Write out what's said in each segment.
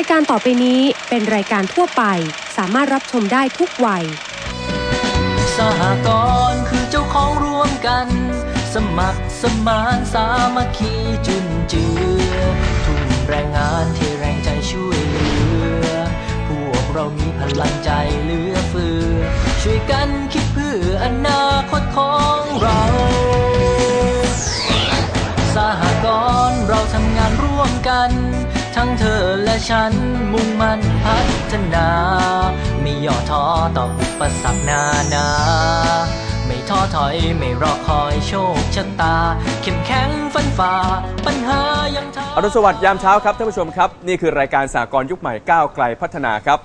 ายการต่อไปนี้เป็นรายการทั่วไป สามารถรับชมได้ทุกวัย สหกรณ์คือเจ้าของร่วมกัน สมัครสมานสามัคคีจุนเจือ ทุ่มแรงงานเทแรงใจช่วยเหลือ พวกเรามีพลังใจเหลือเฟือ ช่วยกันคิดเพื่ออนา ทั้งเธอและฉันมุ่งมั่นพัฒนา ไม่ย่อท้อต่ออุปสรรคนานา ไม่ท้อถอยไม่รอคอยโชคชะตา เข้มแข็งฟันฝ่าปัญหายังท้าอรุณสวัสดิ์ยามเช้าครับท่านผู้ชมครับ นี่คือรายการสากลยุคใหม่ก้าวไกลพัฒนาครับ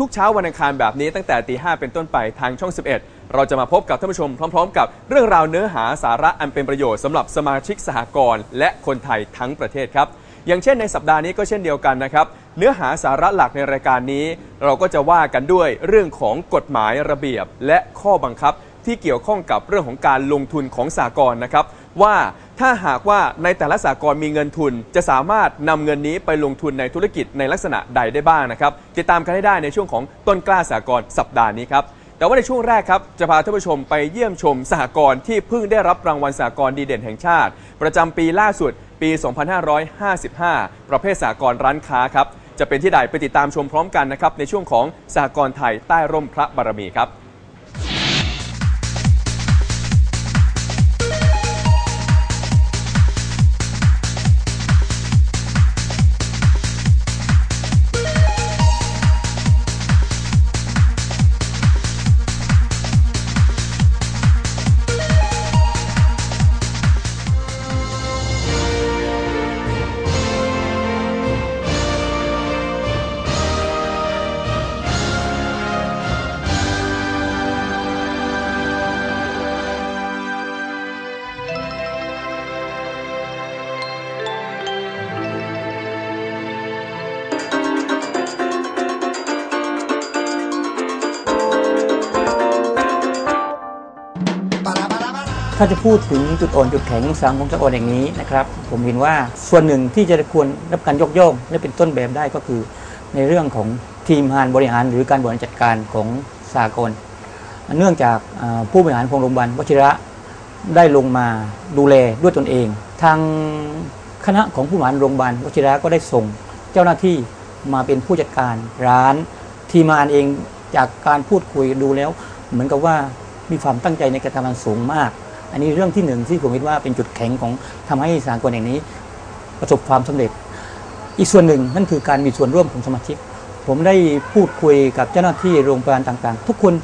ทุกๆ เช้าวันอังคารแบบนี้ตั้งแต่ตีห้เป็นต้นไปทางช่อง 11 เราจะมาพบกับท่านผู้ชมพร้อม ๆ กับเรื่องราวเนื้อหาสาระอันเป็นประโยชน์สำหรับสมาชิกสหกรณ์และคนไทยทั้งประเทศครับ อย่างเช่นในสัปดาห์นี้ก็เช่นเดียวกันนะครับ เนื้อหาสาระหลักในรายการนี้ เราก็จะว่ากันด้วยเรื่องของกฎหมายระเบียบ และข้อบังคับที่เกี่ยวข้องกับเรื่องของการลงทุนของสากลนะครับ ว่าถ้าหากว่าในแต่ละสากลมีเงินทุน จะสามารถนำเงินนี้ไปลงทุนในธุรกิจในลักษณะใดได้บ้างนะครับ ติดตามกันให้ได้ในช่วงของต้นกล้าสากลสัปดาห์นี้ครับ แต่ว่าในช่วงแรกครับ จะพาท่านผู้ชมไปเยี่ยมชมสหกรณ์ที่เพิ่งได้รับรางวัลสหกรณ์ดีเด่นแห่งชาติ ประจำปีล่าสุดปี 2555 ประเภทสหกรณ์ร้านค้าครับ จะเป็นที่ใดไปติดตามชมพร้อมกันนะครับในช่วงของสหกรณ์ไทยใต้ร่มพระบารมีครับ ถ้าจะพูดถึงจุดอ่อนจุดแข็งของสังคมสากลแห่งนี้นะครับ ผมเห็นว่าส่วนหนึ่งที่จะควรรับการยกย่องและเป็นต้นแบบได้ก็คือ ในเรื่องของทีมงานบริหารหรือการบริหารจัดการของสากล เนื่องจากผู้บริหารของโรงพยาบาลวชิระได้ลงมาดูแลด้วยตนเอง ทางคณะของผู้บริหารโรงพยาบาลวชิระก็ได้ส่งเจ้าหน้าที่มาเป็นผู้จัดการร้าน ทีมงานเองจากการพูดคุยดูแล้ว เหมือนกับว่ามีความตั้งใจในการทำงานสูงมาก อันนี้เรื่องที่หนึ่งที่ผมคิดว่าเป็นจุดแข็งของทำให้สากลแห่งนี้ ประสบความสำเร็จ อีกส่วนหนึ่งนั่นคือการมีส่วนร่วมของสมาชิก ผมได้พูดคุยกับเจ้าหน้าที่โรงพยาบาลต่างๆ ทุกคน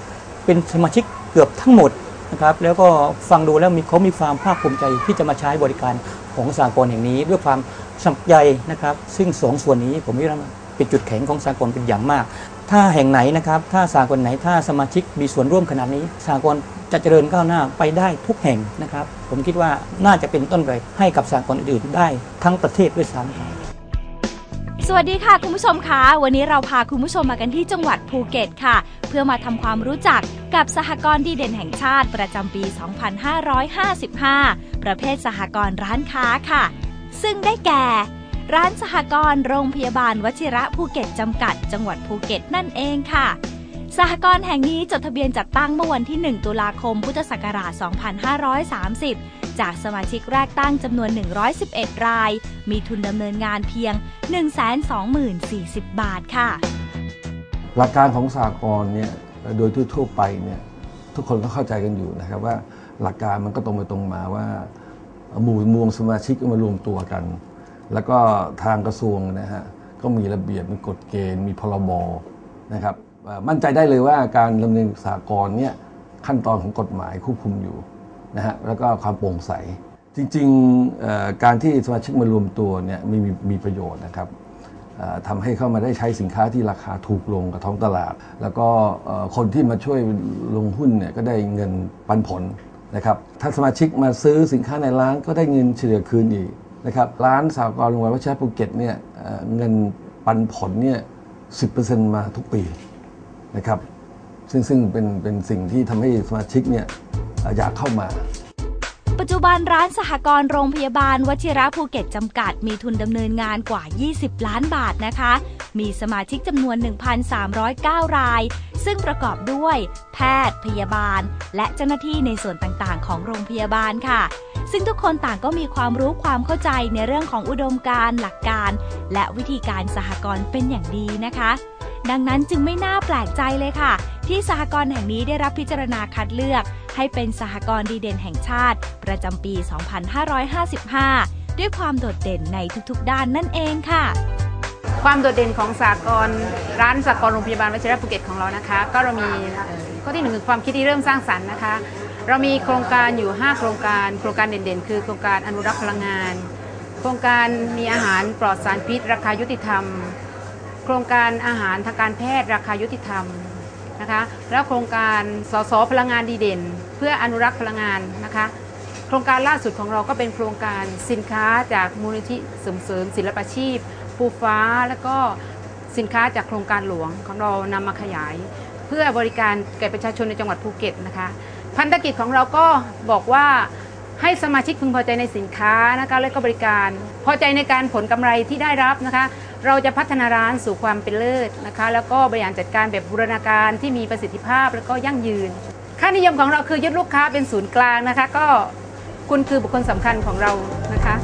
เป็นสมาชิกเกือบทั้งหมดนะครับแล้วก็ฟังดูแล้วมีเขามีความภาคภูมิใจที่จะมาใช้บริการของสากลแห่งนี้ด้วยความสมัครใจนะครับ ซึ่งสองส่วนนี้ผมว่าเป็นจุดแข็งของสากลเป็นอย่างมาก ถ้าแห่งไหนนะครับ ถ้าสากลไหนถ้าสมาชิกมีส่วนร่วมขนาดนี้ สากลจะเจริญก้าวหน้าไปได้ทุกแห่งนะครับ ผมคิดว่าน่าจะเป็นต้นแบบให้กับสากลอื่นๆ ได้ทั้งประเทศด้วยซ้ำสวัสดีค่ะคุณผู้ชมคะวันนี้เราพาคุณผู้ชมมากันที่จังหวัดภูเก็ตค่ะ เพื่อมาทำความรู้จักกับสหกรณ์ดีเด่นแห่งชาติประจำปี 2555 ประเภทสหกรณ์ร้านค้าค่ะ ซึ่งได้แก่ ร้านสหกรณ์โรงพยาบาลวชิระภูเก็ตจำกัด จังหวัดภูเก็ตนั่นเองค่ะ สหกรณ์แห่งนี้จดทะเบียนจัดตั้งเมื่อวันที่ 1 ตุลาคม พุทธศักราช 2530 จากสมาชิกแรกตั้งจำนวน 111 ราย มีทุนดำเนินงานเพียง 120,040 บาทค่ะ หลักการของสากลเนี่ยโดยทั่วไปเนี่ยทุกคนก็เข้าใจกันอยู่นะครับว่าหลักการมันก็ตรงไปตรงมาว่าหมู่มวงสมาชิกมารวมตัวกัน แล้วก็ทางกระทรวงนะฮะก็มีระเบียบมีกฎเกณฑ์มีพรบนะครับมั่นใจได้เลยว่าการดำเนินสากลเนี่ยขั้นตอนของกฎหมายควบคุมอยู่นะฮะแล้วก็ความโปร่งใส จริงๆการที่สมาชิกมารวมตัวเนี่ยมีมีประโยชน์นะครับทำให้เข้ามาได้ใช้สินค้าที่ราคาถูกลงกับท้องตลาด แล้วก็คนที่มาช่วยลงหุ้นเนี่ยก็ได้เงินปันผลนะครับถ้าสมาชิกมาซื้อสินค้าในร้านก็ได้เงินเฉลี่ยคืนอีก นะครับร้านสากลโรงพยาบาลวัชรภูเก็ตเนี่ยเงินปันผลเนี่ยสิมาทุกปีนะครับซึ่งซึ่งเป็นเป็นสิ่งที่ทำให้สมาชิกเนี่ยเอ่ออยากเข้ามา ปัจจุบันร้านสหกรณ์โรงพยาบาลวชิระภูเก็ตจำกัด มีทุนดำเนินงานกว่า 20 ล้านบาทนะคะ มีสมาชิกจำนวน 1,309 ราย ซึ่งประกอบด้วย แพทย์ พยาบาล และเจ้าหน้าที่ในส่วนต่างๆ ของโรงพยาบาลค่ะ ซึ่งทุกคนต่างก็มีความรู้ความเข้าใจในเรื่องของอุดมการณ์หลักการ และวิธีการสหกรณ์เป็นอย่างดีนะคะ ดังนั้นจึงไม่น่าแปลกใจเลยค่ะ ที่สหกรณ์แห่งนี้ได้รับพิจารณาคัดเลือก ให้เป็นสหกรณ์ดีเด่นแห่งชาติ ประจำปี 2555 ด้วยความโดดเด่นในทุกๆ ด้านนั่นเองค่ะความโดดเด่นของสากลร้านสากลโรงพยาบาลวชิรภูเก็ตของเรานะคะ ก็เรามีข้อที่หนึ่งคือความคิดที่เริ่มสร้างสรรค์นะคะ เรามีโครงการอยู่ 5 โครงการ โครงการเด่นๆ คือโครงการอนุรักษ์พลังงาน โครงการมีอาหารปลอดสารพิษ ราคายุติธรรม โครงการอาหารทางการแพทย์ ราคายุติธรรมนะคะแล้วโครงการสสพลังงานดีเด่น เพื่ออนุรักษ์พลังงานนะคะ โครงการล่าสุดของเราก็เป็นโครงการสินค้าจากมูลนิธิเสริมเสริมศิลปาชีพภูฟ้า แล้วก็สินค้าจากโครงการหลวงของเรานำมาขยาย เพื่อบริการแก่ประชาชนในจังหวัดภูเก็ตนะคะ พันธกิจของเราก็บอกว่าให้สมาชิกพึงพอใจในสินค้านะคะและก็บริการ พอใจในการผลกำไรที่ได้รับนะคะ เราจะพัฒนาร้านสู่ความเป็นเลิศนะคะ แล้วก็บริหารจัดการแบบบูรณาการที่มีประสิทธิภาพแล้วก็ยั่งยืน ค่านิยมของเราคือยึดลูกค้าเป็นศูนย์กลางนะคะ ก็คุณคือบุคคลสำคัญของเรานะคะ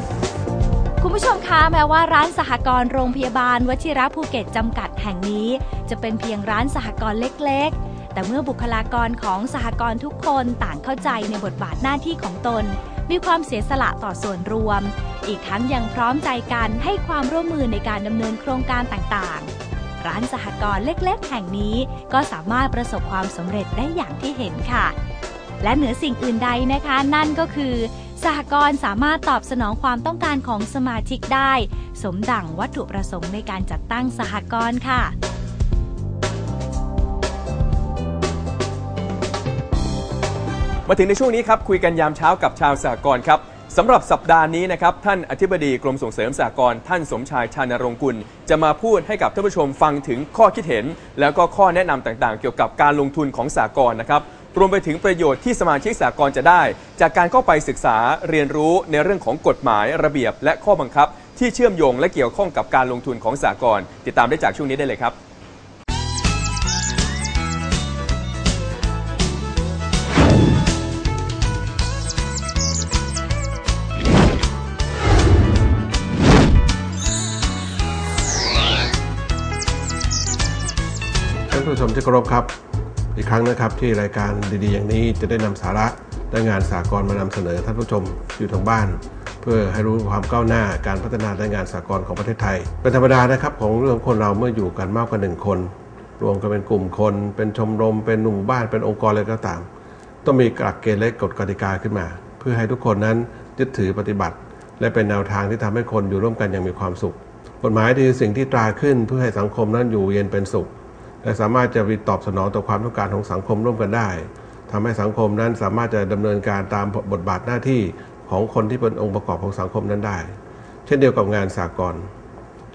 คุณผู้ชมคะแม้ว่าร้านสหกรณ์โรงพยาบาลวชิระภูเก็ตจำกัดแห่งนี้ จะเป็นเพียงร้านสหกรณ์เล็กๆ แต่เมื่อบุคลากรของสหกรณ์ทุกคนต่างเข้าใจในบทบาทหน้าที่ของตน มีความเสียสละต่อส่วนรวม อีกทั้งยังพร้อมใจกันให้ความร่วมมือในการดำเนินโครงการต่างๆ ร้านสหกรณ์เล็กๆ แห่งนี้ก็สามารถประสบความสำเร็จได้อย่างที่เห็นค่ะ และเหนือสิ่งอื่นใดนะคะ นั่นก็คือสหกรณ์สามารถตอบสนองความต้องการของสมาชิกได้ สมดั่งวัตถุประสงค์ในการจัดตั้งสหกรณ์ค่ะ มาถึงในช่วงนี้ครับคุยกันยามเช้ากับชาวสหกรณ์ครับสำหรับสัปดาห์นี้นะครับท่านอธิบดีกรมส่งเสริมสหกรณ์ท่านสมชายชานรงกุล จะมาพูดให้กับท่านผู้ชมฟังถึงข้อคิดเห็น แล้วก็ข้อแนะนำต่างๆ เกี่ยวกับการลงทุนของสหกรณ์นะครับรวมไปถึงประโยชน์ที่สมาชิกสหกรณ์จะได้ จากการเข้าไปศึกษาเรียนรู้ในเรื่องของกฎหมายระเบียบและข้อบังคับ ที่เชื่อมโยงและเกี่ยวข้องกับการลงทุนของสหกรณ์ติดตามได้จากช่วงนี้ได้เลยครับ ผู้ชมที่เคารพครับ อีกครั้งนะครับที่รายการดีๆ อย่างนี้จะได้นำสาระและงานสากลมานำเสนอท่านผู้ชมอยู่ทางบ้าน เพื่อให้รู้ความก้าวหน้าการพัฒนาและงานสากลของประเทศไทย เป็นธรรมดานะครับของเรื่องคนเราเมื่ออยู่กันมากกว่าหนึ่งคน รวมกันเป็นกลุ่มคน เป็นชมรม เป็นหมู่บ้านเป็นองค์กรอะไรก็ตาม ต้องมีหลักเกณฑ์และกฎกติกาขึ้นมา เพื่อให้ทุกคนนั้นยึดถือปฏิบัติ และเป็นแนวทางที่ทำให้คนอยู่ร่วมกันอย่างมีความสุข กฎหมายคือสิ่งที่ตราขึ้นเพื่อให้สังคมนั้นอยู่เย็นเป็นสุข และสามารถจะตอบสนองต่อความต้องการของสังคมร่วมกันได้ทำให้สังคมนั้นสามารถจะดำเนินการตามบทบาทหน้าที่ของคนที่เป็นองค์ประกอบของสังคมนั้นได้ เช่นเดียวกับงานสากล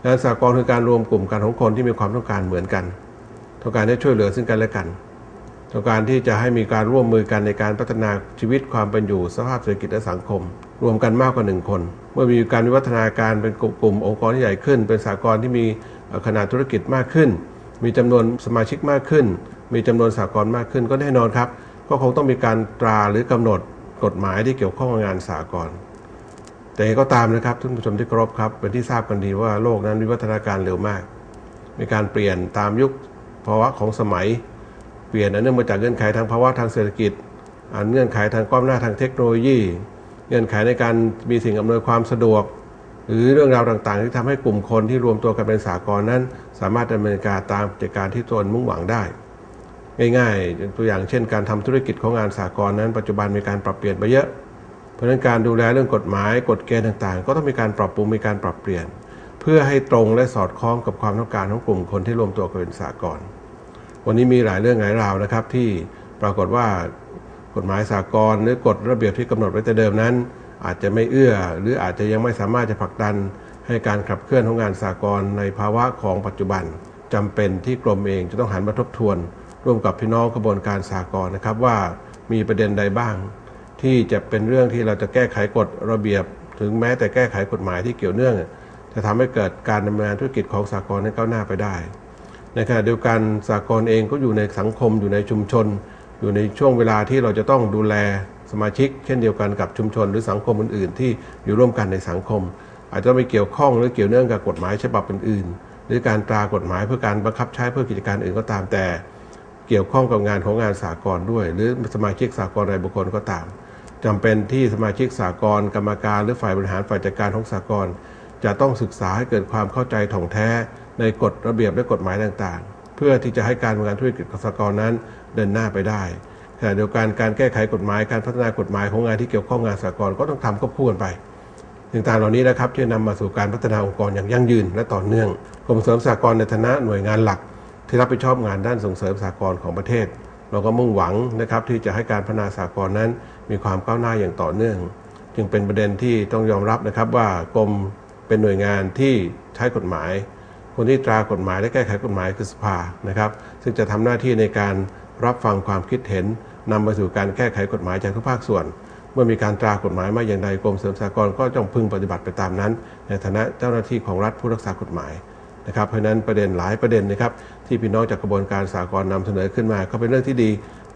งานสากลคือการรวมกลุ่มกันของคนที่มีความต้องการเหมือนกัน ต้องการให้ช่วยเหลือซึ่งกันและกันต้องการที่จะให้มีการร่วมมือกันในการพัฒนาชีวิตความเป็นอยู่สภาพเศรษฐกิจและสังคม รวมกันมากกว่าหนึ่งคน เมื่อมีการวิวัฒนาการเป็นกลุ่มองค์กรที่ใหญ่ขึ้น เป็นสากลที่มีขนาดธุรกิจมากขึ้น มีจำนวนสมาชิกมากขึ้น มีจำนวนสากลมากขึ้นก็แน่นอนครับ ก็คงต้องมีการตราหรือกำหนดกฎหมายที่เกี่ยวข้องกับงานสากลแต่ยังก็ตามนะครับท่านผู้ชมที่เคารพครับเป็นที่ทราบกันดีว่าโลกนั้นวิวัฒนาการเร็วมาก มีการเปลี่ยนตามยุคภาวะของสมัย เปลี่ยนอันเนื่องมาจากเงื่อนไขทางภาวะทางเศรษฐกิจอันเงื่อนไขทางก้าวหน้าทางเทคโนโลยี เงื่อนไขในการมีสิ่งอำนวยความสะดวก หรือเรื่องราวต่างๆ ที่ทำให้กลุ่มคนที่รวมตัวกันเป็นสากลนั้น สามารถดำเนินการตามกิจการที่ตนมุ่งหวังได้ ง่ายๆ ตัวอย่างเช่น การทำธุรกิจของงานสากลนั้น ปัจจุบันมีการปรับเปลี่ยนไปเยอะ เพราะฉะนั้นการดูแลเรื่องกฎหมายกฎเกณฑ์ต่างๆ ก็ต้องมีการปรับปรุงมีการปรับเปลี่ยน เพื่อให้ตรงและสอดคล้องกับความต้องการของกลุ่มคนที่รวมตัวกันเป็นสากลวันนี้มีหลายเรื่องหลายราวนะครับที่ปรากฏว่ากฎหมายสากลหรือกฎระเบียบที่กำหนดไว้แต่เดิมนั้น อาจจะไม่เอื้อ หรืออาจจะยังไม่สามารถจะผลักดันให้การขับเคลื่อนของงานสากลในภาวะของปัจจุบันจำเป็นที่กรมเองจะต้องหันมาทบทวน ร่วมกับพี่น้องกระบวนการสากลนะครับว่ามีประเด็นใดบ้าง ที่จะเป็นเรื่องที่เราจะแก้ไขกฎระเบียบ ถึงแม้แต่แก้ไขกฎหมายที่เกี่ยวเนื่อง จะทำให้เกิดการดำเนินงานธุรกิจของสากลนั้นก้าวหน้าไปได้ในขณะเดียวกันสากลเองก็อยู่ในสังคมอยู่ในชุมชน อยู่ในช่วงเวลาที่เราจะต้องดูแล สมาชิก เช่นเดียวกันกับชุมชนหรือสังคมอื่น ๆ ที่อยู่ร่วมกันในสังคม อาจจะไม่เกี่ยวข้องหรือเกี่ยวเนื่องกับกฎหมายฉบับอื่น ๆ หรือการตรากฎหมายเพื่อการบังคับใช้เพื่อกิจการอื่นก็ตามแต่ เกี่ยวข้องกับงานของงานสากลด้วย หรือสมาชิกสากลรายบุคคลก็ตามจำเป็นที่สมาชิกสากลกรรมการหรือฝ่ายบริหารฝ่ายจัดการของสากลจะต้องศึกษาให้เกิดความเข้าใจถ่องแท้ในกฎระเบียบและกฎหมายต่างๆ เพื่อที่จะให้การดำเนินงานธุรกิจของสากลนั้นเดินหน้าไปได้ ขณะเดียวกันการแก้ไขกฎหมายการพัฒนากฎหมายของงานที่เกี่ยวข้องงานสากลก็ต้องทำควบคู่กันไปสิ่งต่างเหล่านี้นะครับที่นำมาสู่การพัฒนาองค์กรอย่างยั่งยืนและต่อเนื่องกรมเสริมสากลในฐานะหน่วยงานหลัก ที่รับผิดชอบงานด้านส่งเสริมสากลของประเทศ เราก็มุ่งหวังนะครับที่จะให้การพัฒนาสากลนั้น มีความก้าวหน้าอย่างต่อเนื่อง จึงเป็นประเด็นที่ต้องยอมรับนะครับว่ากรมเป็นหน่วยงานที่ใช้กฎหมาย คนที่ตรากฎหมายและแก้ไขกฎหมายคือสภานะครับ ซึ่งจะทำหน้าที่ในการรับฟังความคิดเห็น นำไปสู่การแก้ไขกฎหมายจากทุกภาคส่วน เมื่อมีการตรากฎหมายมาอย่างใดกรมเสริมสหกรณ์ก็ต้องพึงปฏิบัติไปตามนั้น ในฐานะเจ้าหน้าที่ของรัฐผู้รักษากฎหมายนะครับเพราะนั้นประเด็นหลายประเด็นนะครับที่พี่น้องจากกระบวนการสากลนำเสนอขึ้นมาก็เป็นเรื่องที่ดี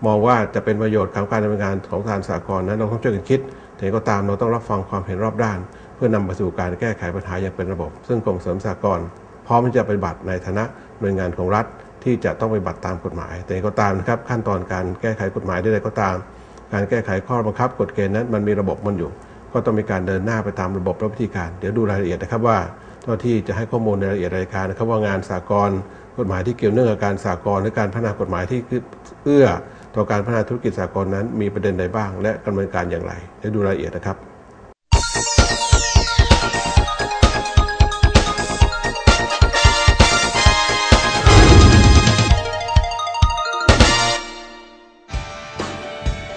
มองว่าจะเป็นประโยชน์ของการดำเนินงานของทางสากลนั้นเราต้องช่วยกันคิดแต่ก็ตามเราต้องรับฟังความเห็นรอบด้าน เพื่อนำไปสู่การแก้ไขปัญหาอย่างเป็นระบบ ซึ่งกรมเสริมสากลพร้อมที่จะปฏิบัติในฐานะหน่วยงานของรัฐ ที่จะต้องปฏิบัติตามกฎหมาย แต่ก็ตามนะครับขั้นตอนการแก้ไขกฎหมายใดๆก็ตาม การแก้ไขข้อบังคับกฎเกณฑ์นั้นมันมีระบบมันอยู่ ก็ต้องมีการเดินหน้าไปตามระบบและวิธีการ เดี๋ยวดูรายละเอียดนะครับว่าเจ้าที่จะให้ข้อมูลในรายละเอียดรายการนะครับว่างานสากลกฎหมายที่เกี่ยวเนื่องกับการสากลหรือการพัฒนากฎหมายที่เอื้อต่อการพัฒนาธุรกิจสากลนั้นมีประเด็นใดบ้าง และดำเนินการอย่างไรเดี๋ยวดูรายละเอียดนะครับ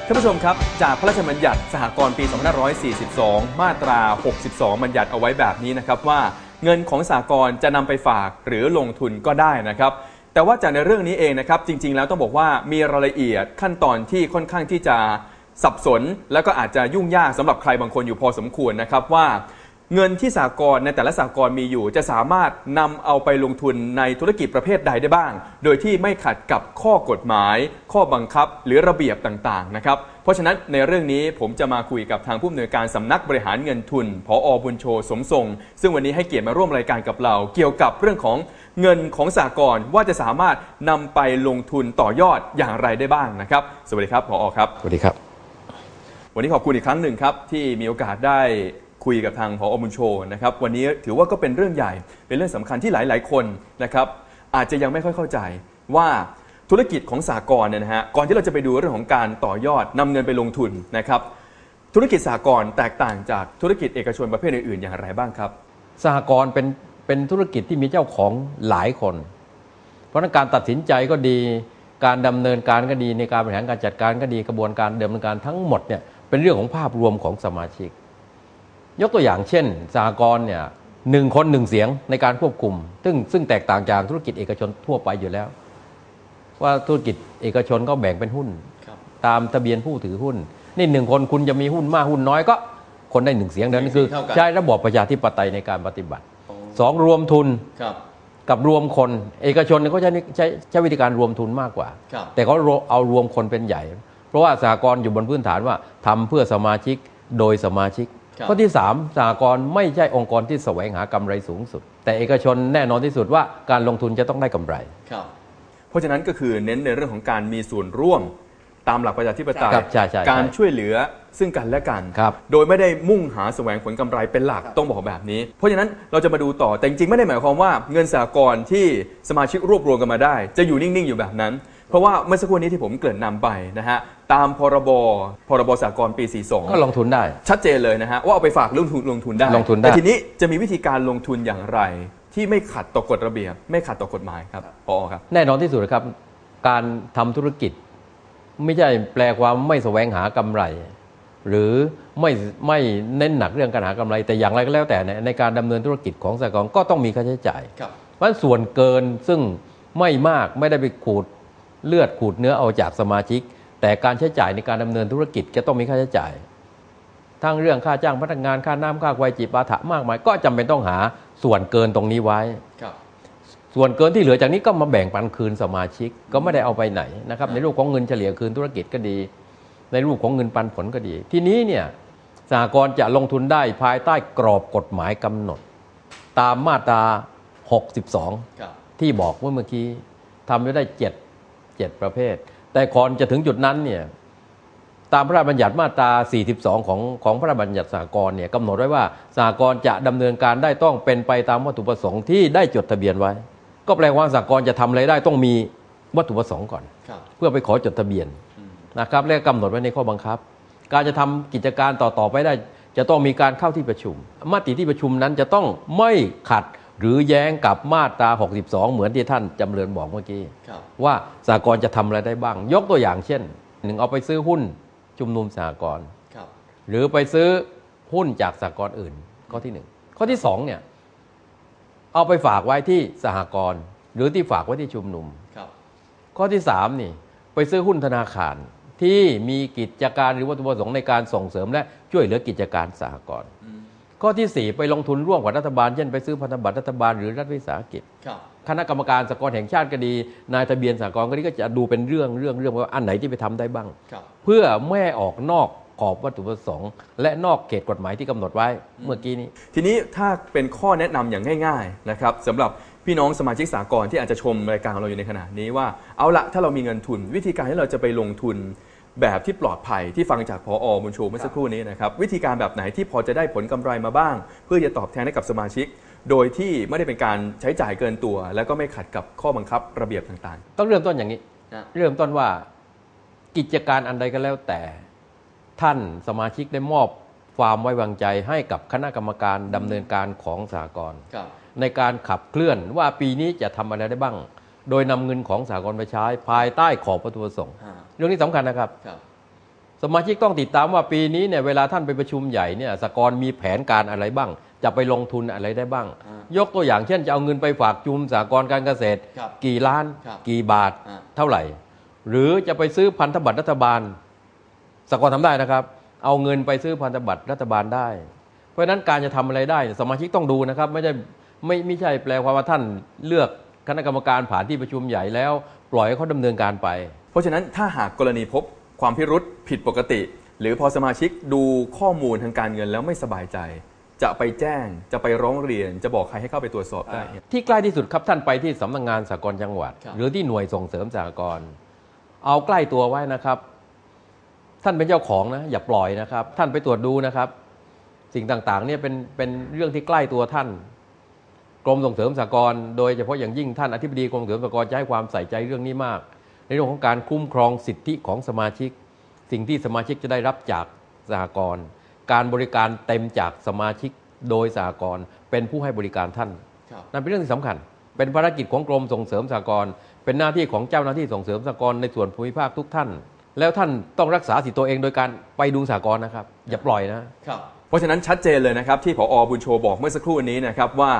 ท่านผู้ชมครับ จากพระราชบัญญัติสหกรณ์ปี 2542 มาตรา 62 บัญญัติเอาไว้แบบนี้นะครับว่าเงินของสหกรณ์จะนำไปฝากหรือลงทุนก็ได้นะครับ แต่ว่าจากในเรื่องนี้เองนะครับ จริง ๆ แล้วต้องบอกว่ามีรายละเอียดขั้นตอนที่ค่อนข้างที่จะสับสน แล้วก็อาจจะยุ่งยากสำหรับใครบางคนอยู่พอสมควรนะครับว่า เงินที่สากลในแต่ละสากลมีอยู่ จะสามารถนำเอาไปลงทุนในธุรกิจประเภทใดได้บ้าง โดยที่ไม่ขัดกับข้อกฎหมาย ข้อบังคับหรือระเบียบต่างๆนะครับเพราะฉะนั้นในเรื่องนี้ผมจะมาคุยกับทางผู้อำนวยการสำนักบริหารเงินทุนพออบุญโชสมทรง ซึ่งวันนี้ให้เกียรติมาร่วมรายการกับเรา เกี่ยวกับเรื่องของเงินของสากลว่าจะสามารถนำไปลงทุนต่อยอดอย่างไรได้บ้างนะครับ สวัสดีครับพออครับสวัสดีครับ วันนี้ขอบคุณอีกครั้งหนึ่งครับที่มีโอกาสได้ คุยกับทางพออมุญโชนะครับวันนี้ถือว่าก็เป็นเรื่องใหญ่เป็นเรื่องสำคัญที่หลาย ๆ คนนะครับอาจจะยังไม่ค่อยเข้าใจว่าธุรกิจของสากลเนี่ยนะฮะก่อนที่เราจะไปดูเรื่องของการต่อยอดนำเงินไปลงทุนนะครับธุรกิจสากลแตกต่างจากธุรกิจเอกชนประเภทอื่นๆ อย่างไรบ้างครับสหกรณ์เป็นเป็นธุรกิจที่มีเจ้าของหลายคน เพราะนั้นการตัดสินใจก็ดี การดำเนินการก็ดีในการบริหารการจัดการก็ดีกระบวนการดำเนินการทั้งหมดเนี่ยเป็นเรื่องของภาพรวมของสมาชิก ยกตัวอย่างเช่นสหกรณ์เนี่ยหนึ่งคนหนึ่งเสียงในการควบคุม ซึ่งซึ่งแตกต่างจากธุรกิจเอกชนทั่วไปอยู่แล้ว ว่าธุรกิจเอกชนก็แบ่งเป็นหุ้น ตามทะเบียนผู้ถือหุ้น นี่หนึ่งคนคุณจะมีหุ้นมากหุ้นน้อยก็คนได้หนึ่งเสียงนั้นคือเท่ากันใช้ระบอบประชาธิปไตยในการปฏิบัติสองรวมทุนครับกับรวมคน เอกชนเนี่ยเขาใช้ใช้ใช้วิธีการรวมทุนมากกว่าครับแต่เขาเอารวมคนเป็นใหญ่ เพราะว่าสหกรณ์อยู่บนพื้นฐานว่าทำเพื่อสมาชิกโดยสมาชิกครับ ข้อที่3สหกรณ์ไม่ใช่องค์กรที่แสวงหากำไรสูงสุด แต่เอกชนแน่นอนที่สุดว่าการลงทุนจะต้องได้กำไรครับเพราะฉะนั้นก็คือเน้นในเรื่องของการมีส่วนร่วมตามหลักประชาธิปไตยครับใช่ใช่ใช่การช่วยเหลือซึ่งกันและกันครับโดยไม่ได้มุ่งหาแสวงผลกำไรเป็นหลักต้องบอกแบบนี้ เพราะฉะนั้นเราจะมาดูต่อแต่จริงๆไม่ได้หมายความว่าเงินสหกรณ์ที่สมาชิกรวบรวมกันมาได้ จะอยู่นิ่งๆอยู่แบบนั้น เพราะว่าเมื่อสักครู่นี้ที่ผมเกริ่นนำไปนะฮะตามพรบพรบสหกรณ์ปี 42 ก็ลงทุนได้ ชัดเจนเลยนะฮะว่าเอาไปฝากลงทุนลงทุนได้ลงทุนได้ แต่ทีนี้จะมีวิธีการลงทุนอย่างไร ที่ไม่ขัดต่อกฎระเบียบ ไม่ขัดต่อกฎหมายครับพอครับ แน่นอนที่สุดนะครับ การทำธุรกิจ ไม่ใช่แปลความไม่แสวงหากำไร หรือไม่ไม่เน้นหนักเรื่องการหากำไร แต่อย่างไรก็แล้วแต่ในในการดำเนินธุรกิจของสหกรณ์ก็ต้องมีค่าใช้จ่ายครับเพราะฉะนั้นส่วนเกินซึ่งไม่มากไม่ได้ไปขูด เลือดขูดเนื้อเอาจากสมาชิก แต่การใช้จ่ายในการดำเนินธุรกิจจะต้องมีค่าใช้จ่าย ทั้งเรื่องค่าจ้างพนักงานค่าน้ำค่าไฟจิปาถะมากมาย ก็จำเป็นต้องหาส่วนเกินตรงนี้ไว้ครับส่วนเกินที่เหลือจากนี้ก็มาแบ่งปันคืนสมาชิกก็ไม่ได้เอาไปไหนนะครับ ในรูปของเงินเฉลี่ยคืนธุรกิจก็ดี ในรูปของเงินปันผลก็ดี ทีนี้เนี่ยสหกรณ์จะลงทุนได้ภายใต้กรอบกฎหมายกำหนด ตามมาตรา 62ครับที่บอกเมื่อเมื่อกี้ทำไว้ได้เจ็ด เจ็ดประเภท แต่ก่อนจะถึงจุดนั้นเนี่ยตามพระราชบัญญัติมาตรา 42 ของของพระราชบัญญัติสหกรณ์เนี่ยกำหนดไว้ว่าสหกรณ์จะดำเนินการได้ต้องเป็นไปตามวัตถุประสงค์ที่ได้จดทะเบียนไว้ ก็แปลว่าสหกรณ์จะทำอะไรได้ต้องมีวัตถุประสงค์ก่อนครับเพื่อไปขอจดทะเบียนนะครับและกำหนดไว้ในข้อบังคับ การจะทำกิจการต่อๆไปได้ จะต้องมีการเข้าที่ประชุมมติที่ประชุมนั้นจะต้องไม่ขัด หรือแย้งกับมาตรา 62 เหมือนที่ท่านจำเริญบอกเมื่อกี้ครับว่าสหกรณ์จะทำอะไรได้บ้าง ยกตัวอย่างเช่นหนึ่งเอาไปซื้อหุ้นชุมนุมสหกรณ์ครับหรือไปซื้อหุ้นจากสหกรณ์อื่น ข้อที่หนึ่งข้อที่สองเนี่ยเอาไปฝากไว้ที่สหกรณ์หรือที่ฝากไว้ที่ชุมนุมครับข้อที่สามนี่ไปซื้อหุ้นธนาคารที่มีกิจการหรือวัตถุประสงค์ในการส่งเสริมและช่วยเหลือกิจการสหกรณ์ ข้อที่สี่ไปลงทุนร่วมกับรัฐบาลเช่นไปซื้อพันธบัตรรัฐบาลหรือรัฐวิสาหกิจครับคณะกรรมการสหกรณ์แห่งชาติก็ดี นายทะเบียนสหกรณ์ก็ดีก็จะดูเป็นเรื่องเรื่องเรื่องว่าอันไหนที่ไปทำได้บ้างครับเพื่อไม่ให้ออกนอกขอบวัตถุประสงค์และนอกเขตกฎหมายที่กำหนดไว้เมื่อกี้นี้ ทีนี้ถ้าเป็นข้อแนะนำอย่างง่ายๆนะครับสำหรับพี่น้องสมาชิกสากลที่อาจจะชมรายการของเราอยู่ในขณะนี้ว่าเอาละถ้าเรามีเงินทุน วิธีการที่เราจะไปลงทุน แบบที่ปลอดภัยที่ฟังจากพออบุญชูเมื่อสักครู่นี้นะครับวิธีการแบบไหนที่พอจะได้ผลกำไรมาบ้าง เพื่อจะตอบแทนให้กับสมาชิก โดยที่ไม่ได้เป็นการใช้จ่ายเกินตัว แล้วก็ไม่ขัดกับข้อบังคับระเบียบต่างต้องเริ่มต้นอย่างนี้นะเริ่มต้นว่ากิจการอันใดก็แล้วแต่ ท่านสมาชิกได้มอบความไว้วางใจให้กับคณะกรรมการดำเนินการของสากลๆครับ ในการขับเคลื่อนว่าปีนี้จะทำอะไรได้บ้าง โดยนำเงินของสากลไปใช้ภายใต้ขอบวัตถุประสงค์อ่า เรื่องนี้สำคัญนะครับครับ สมาชิกต้องติดตามว่าปีนี้เนี่ยเวลาท่านไปประชุมใหญ่เนี่ยสากลมีแผนการอะไรบ้าง จะไปลงทุนอะไรได้บ้างอ่ายกตัวอย่างเช่นจะเอาเงินไปฝากจุมสากลการเกษตรครับกี่ล้านครับกี่บาทอ่าเท่าไหร่ หรือจะไปซื้อพันธบัตรรัฐบาลสากลทำได้นะครับ เอาเงินไปซื้อพันธบัตรรัฐบาลได้ เพราะฉะนั้นการจะทำอะไรได้ สมาชิกต้องดูนะครับ ไม่ใช่ไม่ไม่ใช่แปลความว่าท่านเลือกคณะกรรมการผ่านที่ประชุมใหญ่แล้ว ปล่อยให้เขาดำเนินการไปเพ ราะฉะนั้นถ้าหากกรณีพบความพิรุษผิดปกติ หรือพอสมาชิกดูข้อมูลทางการเงินแล้วไม่สบายใจ จะไปแจ้งจะไปร้องเรียน จะบอกใครให้เข้าไปตรวจสอบได้ที่ใกล้ที่สุดครับท่านไปที่สำนักงานสากลจังหวัดครับหรือที่หน่วยส่งเสริมสากลเอาใกล้ตัวไว้นะครับ ท่านเป็นเจ้าของนะอย่าปล่อยนะครับ ท่านไปตรวจดูนะครับ สิ่งต่างๆเนี่ยเป็นเป็นเรื่องที่ใกล้ตัวท่านกรมส่งเสริมสากลโดยเฉพาะอย่างยิ่งท่านอธิบดีกรมส่งเสริมสากลจะให้ความใส่ใจเรื่องนี้มาก ในเรื่องของการคุ้มครองสิทธิของสมาชิก สิ่งที่สมาชิกจะได้รับจากสหกรณ์การบริการเต็มจากสมาชิกโดยสหกรณ์เป็นผู้ให้บริการท่านครับนั่นเป็นเรื่องที่สำคัญ เป็นภารกิจของกรมส่งเสริมสหกรณ์เป็นหน้าที่ของเจ้าหน้าที่ส่งเสริมสหกรณ์ในส่วนภูมิภาคทุกท่าน แล้วท่านต้องรักษาสิทธิตัวเองโดยการไปดูสหกรณ์นะครับ อย่าปล่อยนะครับเพราะฉะนั้นชัดเจนเลยนะครับที่ผอบุญโชบอกเมื่อสักครู่นี้นะครับว่า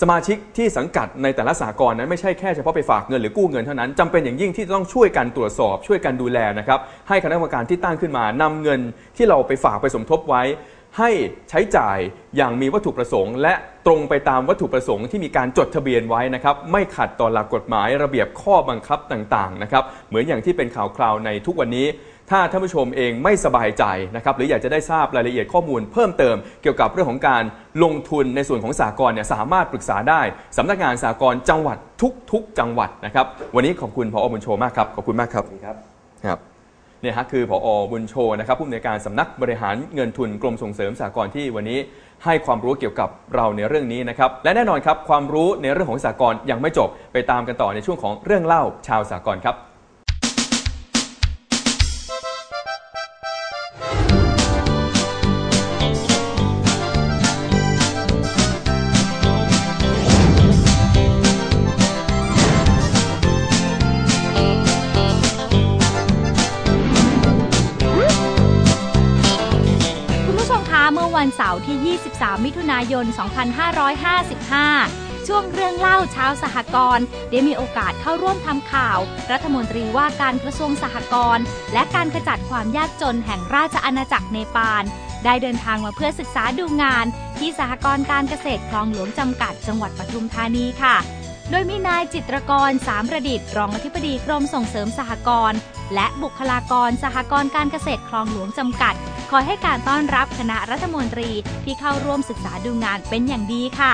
สมาชิกที่สังกัดในแต่ละสากลนั้นไม่ใช่แค่เฉพาะไปฝากเงินหรือกู้เงินเท่านั้นจำเป็นอย่างยิ่งที่ต้องช่วยกันตรวจสอบช่วยกันดูแลนะครับให้คณะกรรมการที่ตั้งขึ้นมานำเงินที่เราไปฝากไปสมทบไว้ ให้ใช้จ่ายอย่างมีวัตถุประสงค์ และตรงไปตามวัตถุประสงค์ที่มีการจดทะเบียนไว้นะครับไม่ขัดต่อหลักกฎหมายระเบียบข้อบังคับต่างๆนะครับเหมือนอย่างที่เป็นข่าวคราวในทุกวันนี้ ถ้าท่านผู้ชมเองไม่สบายใจนะครับหรืออยากจะได้ทราบรายละเอียดข้อมูลเพิ่มเติมเกี่ยวกับเรื่องของการลงทุนในส่วนของสากลเนี่ยสามารถปรึกษาได้สำนักงานสากลจังหวัดทุกๆ จังหวัดนะครับวันนี้ขอบคุณพอบุญโชมากครับขอบคุณมากครับครับครับเนี่ยฮะคือพอบุญโชนะครับผู้อำนวยการสำนักบริหารเงินทุนกรมส่งเสริมสากลที่วันนี้ให้ความรู้เกี่ยวกับเราในเรื่องนี้นะครับและแน่นอนครับความรู้ในเรื่องของสากลยังไม่จบไปตามกันต่อในช่วงของเรื่องเล่าชาวสากลครับ 23 มิถุนายน 2555 ช่วงเรื่องเล่าเช้าสหกรณ์ได้มีโอกาสเข้าร่วมทำข่าว รัฐมนตรีว่าการกระทรวงสหกรณ์และการขจัดความยากจนแห่งราชอาณาจักรเนปาลได้เดินทางมาเพื่อศึกษาดูงาน ที่สหกรณ์การเกษตรคลองหลวงจำกัดจังหวัดปทุมธานีค่ะ โดยมีนายจิตรกรสามประดิษฐ์รองอธิบดีกรมส่งเสริมสหกรณ์และบุคลากรสหกรณ์การเกษตรคลองหลวงจำกัด คอยให้การต้อนรับคณะรัฐมนตรีที่เข้าร่วมศึกษาดูงานเป็นอย่างดีค่ะ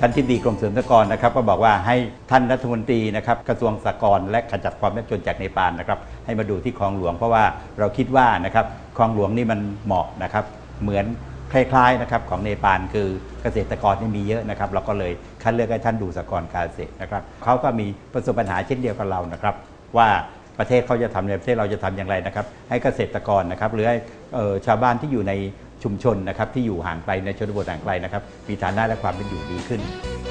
ท่านทิบดีกรมเสริมสหกรณ์นะครับก็บอกว่าให้ท่านรัฐมนตรีนะครับกระทรวงสหกรณ์และขจัดความยากจนจากในปานนะครับให้มาดูที่คลองหลวงเพราะว่าเราคิดว่านะครับคลองหลวงนี่มันเหมาะนะครับเหมือน คล้ายๆนะครับของเนปาลคือเกษตรกรนี่มีเยอะนะครับเราก็เลยคัดเลือกให้ท่านดูสกรการเกษตรนะครับเขาก็มีประสบปัญหาเช่นเดียวกับเรานะครับ ว่าประเทศเขาจะทำในประเทศเราจะทำอย่างไรนะครับ ให้เกษตรกรนะครับหรือให้ออชาวบ้านที่อยู่ในชุมชนนะครับที่อยู่ห่างไกลในชนบทห่างไกลนะครับมีฐานะและความเป็นอยู่ดีขึ้น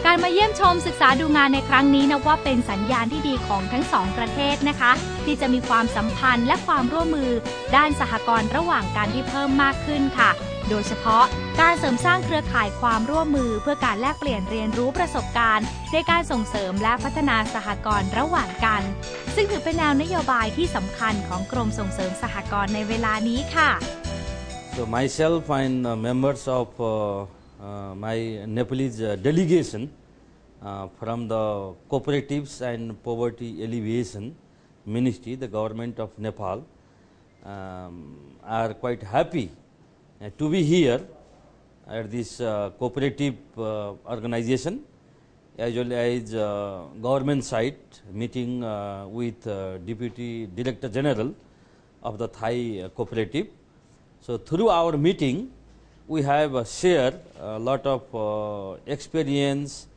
การมาเยี่ยมชมศึกษาดูงานในครั้งนี้นับว่าเป็นสัญญาณที่ดีของทั้งสองประเทศนะคะ ที่จะมีความสัมพันธ์และความร่วมมือด้านสหกรณ์ระหว่างกันที่เพิ่มมากขึ้นค่ะ โดยเฉพาะการเสริมสร้างเครือข่ายความร่วมมือเพื่อการแลกเปลี่ยนเรียนรู้ประสบการณ์ ในการส่งเสริมและพัฒนาสหกรณ์ระหว่างกัน ซึ่งถือเป็นแนวนโยบายที่สำคัญของกรมส่งเสริมสหกรณ์ในเวลานี้ค่ะ So myself and uh, members of uh, uh, my Nepalese uh, delegation uh, from the Cooperatives and Poverty Alleviation Ministry, the government of Nepal, um, are quite happy to be here at this uh, cooperative uh, organization as well as uh, government side meeting uh, with uh, Deputy Director General of the Thai uh, cooperative. So through our meeting, we have uh, shared a lot of uh, experience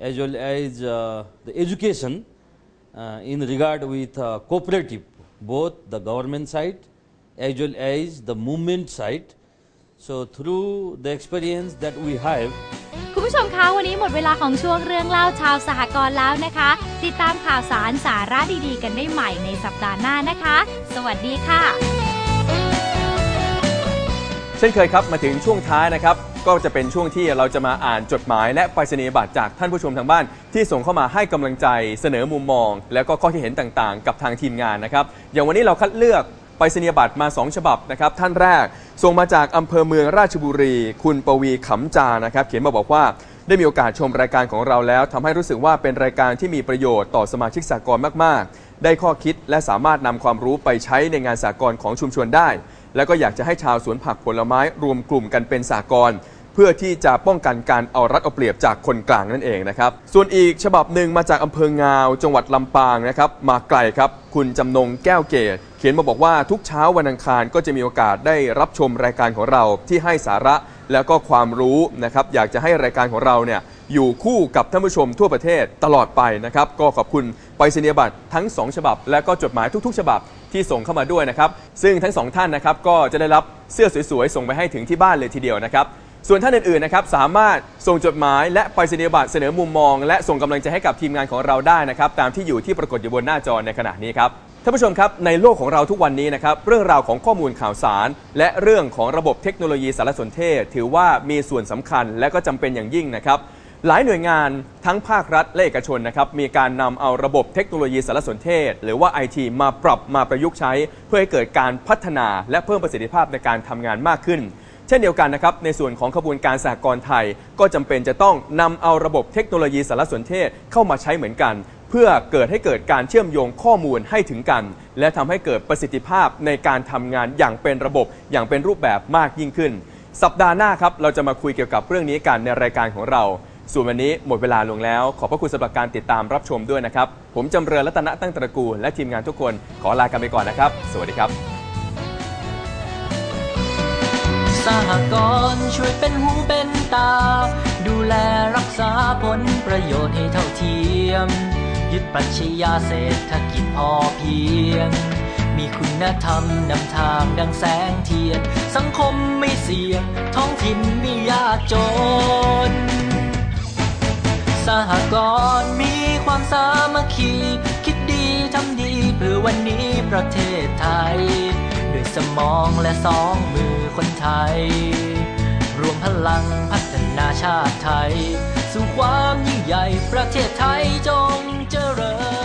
as well as uh, the education uh, in regard with uh, cooperative, both the government side as well as the movement side. So through the experience that we have, คุณผู้ชมคะวันนี้หมดเวลาของช่วงเรื่องเล่าชาวสหกรณ์แล้วนะคะ ติดตามข่าวสารสาระดีๆ กันได้ใหม่ในสัปดาห์หน้านะคะ สวัสดีค่ะ เช่นเคยครับมาถึงช่วงท้ายนะครับ ก็จะเป็นช่วงที่เราจะมาอ่านจดหมาย และไปรษณียบัตรจากท่านผู้ชมทางบ้าน ที่ส่งเข้ามาให้กำลังใจเสนอมุมมอง แล้วก็ข้อที่เห็นต่างๆ กับทางทีมงานนะครับอย่างวันนี้เราคัดเลือก ไปรษณียบัตรมา 2 ฉบับนะครับ ท่านแรกส่งมาจากอำเภอเมืองราชบุรี คุณปวีขำจานะครับ เขียนมาบอกว่าได้มีโอกาสชมรายการของเราแล้วทำให้รู้สึกว่าเป็นรายการที่มีประโยชน์ต่อสมาชิกสากลมากๆ ได้ข้อคิดและสามารถนำความรู้ไปใช้ในงานสากลของชุมชนได้ แล้วก็อยากจะให้ชาวสวนผักผลไม้รวมกลุ่มกันเป็นสากล พื่อที่จะป้องกันการเอารัดเอาเปรียบจากคนกลางนั่นเองนะครับ ส่วนอีกฉบับหนึ่งมาจากอำเภองาว จังหวัดลำปางนะครับมาไกลครับ คุณจำนงแก้วเกตเขียนมาบอกว่าทุกเช้าวันอังคารก็จะมีโอกาสได้รับชมรายการของเราที่ให้สาระแล้วก็ความรู้นะครับ อยากจะให้รายการของเราเนี่ยอยู่คู่กับท่านผู้ชมทั่วประเทศตลอดไปนะครับ ก็ขอบคุณไปรษณียบัตรทั้ง 2 ฉบับ และก็จดหมายทุกๆ ฉบับที่ส่งเข้ามาด้วยนะครับ ซึ่งทั้งสองท่านนะครับก็จะได้รับเสื้อสวยๆ ส่งไปให้ถึงที่บ้านเลยทีเดียวนะครับ ส่วนท่านอื่นๆนะครับสามารถส่งจดหมายและไปรษณียบัตรเสนอมุมมอง และส่งกำลังใจให้กับทีมงานของเราได้นะครับตามที่อยู่ที่ปรากฏอยู่บนหน้าจอในขณะนี้ครับท่านผู้ชมครับในโลกของเราทุกวันนี้นะครับเรื่องราวของข้อมูลข่าวสาร และเรื่องของระบบเทคโนโลยีสารสนเทศ ถือว่ามีส่วนสำคัญและก็จำเป็นอย่างยิ่งนะครับหลายหน่วยงานทั้งภาครัฐและเอกชนนะครับมีการนำเอาระบบเทคโนโลยีสารสนเทศ หรือว่า IT มาปรับมาประยุกต์ใช้ เพื่อให้เกิดการพัฒนาและเพิ่มประสิทธิภาพในการทำงานมากขึ้น เช่นเดียวกันนะครับในส่วนของขบวนการสหกรณ์ไทย ก็จำเป็นจะต้องนำเอาระบบเทคโนโลยีสารสนเทศเข้ามาใช้เหมือนกัน เพื่อเกิดให้เกิดการเชื่อมโยงข้อมูลให้ถึงกัน และทำให้เกิดประสิทธิภาพในการทำงานอย่างเป็นระบบอย่างเป็นรูปแบบมากยิ่งขึ้น สัปดาห์หน้าครับเราจะมาคุยเกี่ยวกับเรื่องนี้กันในรายการของเราส่วนวันนี้หมดเวลาลงแล้ว ขอบพระคุณสำหรับการติดตามรับชมด้วยนะครับ ผมจำเริญรัตนะตั้งตระกูลและทีมงานทุกคนขอลากันไปก่อนนะครับ สวัสดีครับ สหกรณ์ช่วยเป็นหูเป็นตา ดูแลรักษาผลประโยชน์ให้เท่าเทียม ยึดปรัชญาเศรษฐกิจพอเพียง มีคุณธรรมนำทางดังแสงเทียน สังคมไม่เสี่ยง ท้องถิ่นไม่ยากจน สหกรณ์มีความสามัคคี คิดดีทำดีเพื่อวันนี้ประเทศไทยด้วย สมองและสองมือคนไทย รวมพลังพัฒนาชาติไทย สู่ความยิ่งใหญ่ประเทศไทยจงเจริ